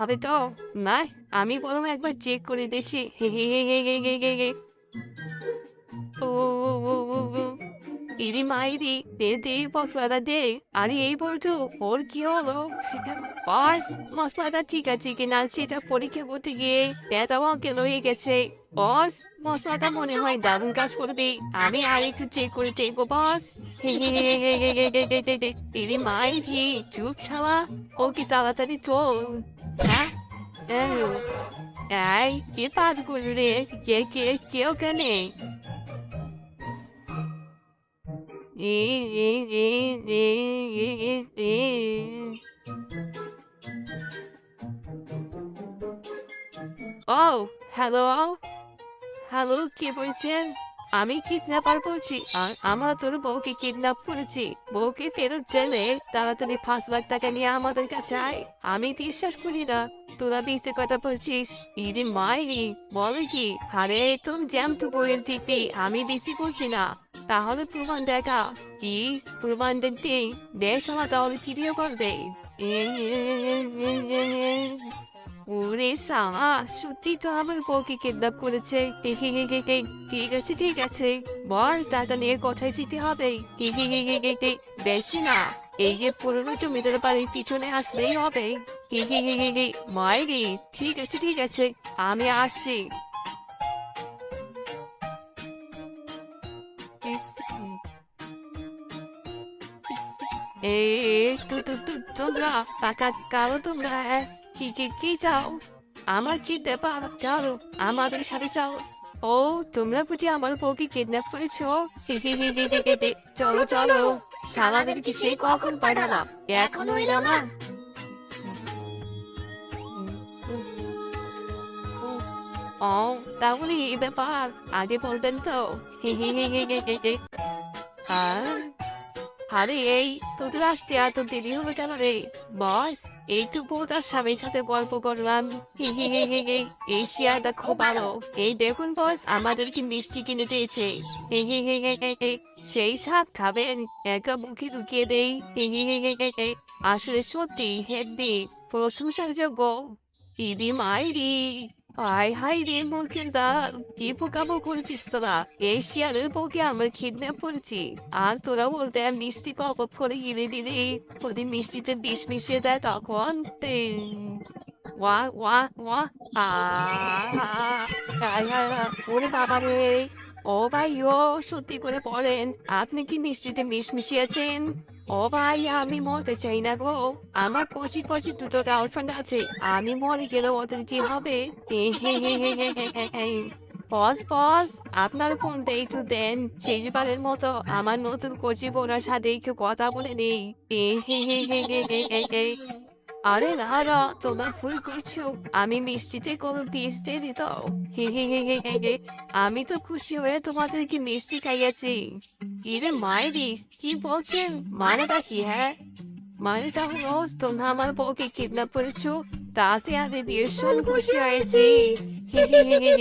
হবে তো না আমি বরং একবার চেক করে দেখি ইরি মাইরি দে দে মশলাটা দে আরে এই বলছো ওর কি হলো সেটা মশলাটা ঠিক আছে কি না সেটা পরীক্ষা করতে গিয়ে ব্যথাও কেন হয়ে গেছে বস মশলাটা মনে হয় দারুণ কাজ করবে আমি আর একটু চেক করে দেখব বস ইরি মাইরি চুপ ছাড়া কি তাড়াতাড়ি চল tá? Ah. Ai, que tarde com o que que que eu ganhei? Oh, hello? Hello, que você? আমি কিডন্যাপার বলছি, আর আমরা তোর বউকে কিডন্যাপ করেছি। বউকে ফেরত জেলে তাড়াতাড়ি পাঁচ লাখ টাকা নিয়ে আমাদের কাছে আয়। আমি বিশ্বাস করি না, তোরা মিথ্যে কথা বলছিস। ইদি মাইরি, বলে কি? আরে তুমি জ্যান্ত বইয়ের দিতে আমি বেশি বলছি না। তাহলে প্রমাণ দেখা। কি? প্রমাণ দেখতে বেশ আমার তাহলে ভিডিও করবে। ওরে সামা সত্যি তো আমার বউকে কিডন্যাপ করেছে। ঠিক আছে ঠিক আছে বল টাকা নিয়ে কোথায় যেতে হবে। বেশি না এই যে পুরনো জমিদার বাড়ির পিছনে আসলেই হবে। মাইরি ঠিক আছে ঠিক আছে আমি আসছি এই তোমরা টাকা কারও তোমরা হ্যাঁ? কি কি চাও আমার কি দেবা চাও আমাদের সাথে চাও ও তোমরা বুঝি আমার বউকে কিডন্যাপ করেছ। চলো চলো সারাদিন কি সেই কখন পাঠালাম এখনও এলাম না ও তাহলে এই ব্যাপার আগে বলবেন তো হি হি হি হি হি। হ্যাঁ আরে এই তোদের আসতে এত দেরি হলো কেন রে বস একটু বউটার স্বামীর সাথে গল্প করলাম। এই শেয়ারটা খুব ভালো এই দেখুন বস আমাদেরকে মিষ্টি কিনে দিয়েছে। সেই স্বাদ খাবেন একা মুখে ঢুকিয়ে দেই। আসলে সত্যি হেডবি প্রশংসার যোগ্য ইদি মাইরি রে মূর্খের দাঁত কি পোকামো করেছিস তোরা এই শিয়ালের বউকে আমরা কিডন্যাপ করেছি আর তোরা বলতে মিষ্টি কপ করে গিলে দিলে ওদের মিষ্টিতে বিষ মিশিয়ে দেয় তখন ওয়া ওয়া ওয়া আ হায় হায়। ওরে বাবা রে ও ভাই ও সত্যি করে বলেন আপনি কি মিষ্টিতে মিশ মিশিয়েছেন ও ভাই আমি মরতে চাই না গো আমার কচি কচি দুটো গার্লফ্রেন্ড আছে আমি মরে গেলে ওদের কি হবে বস বস আপনার ফোনটা একটু দেন শেষবারের মতো আমার নতুন কচি বোনার সাথে একটু কথা বলে নেই আরে না না তোমরা ভুল করছ আমি মিষ্টিতে কোনো পিস দিই তো হে হে হে হে হে হে। আমি তো খুশি হয়ে তোমাদের কি মিষ্টি খাইয়েছি কিরে মায়েরি কি বলছেন মানেটা কি হ্যাঁ মানেটা হলো তোমরা আমার বউকে কিডন্যাপ করেছ তাতে আমি ভীষণ খুশি হয়েছি হে হে হে হে।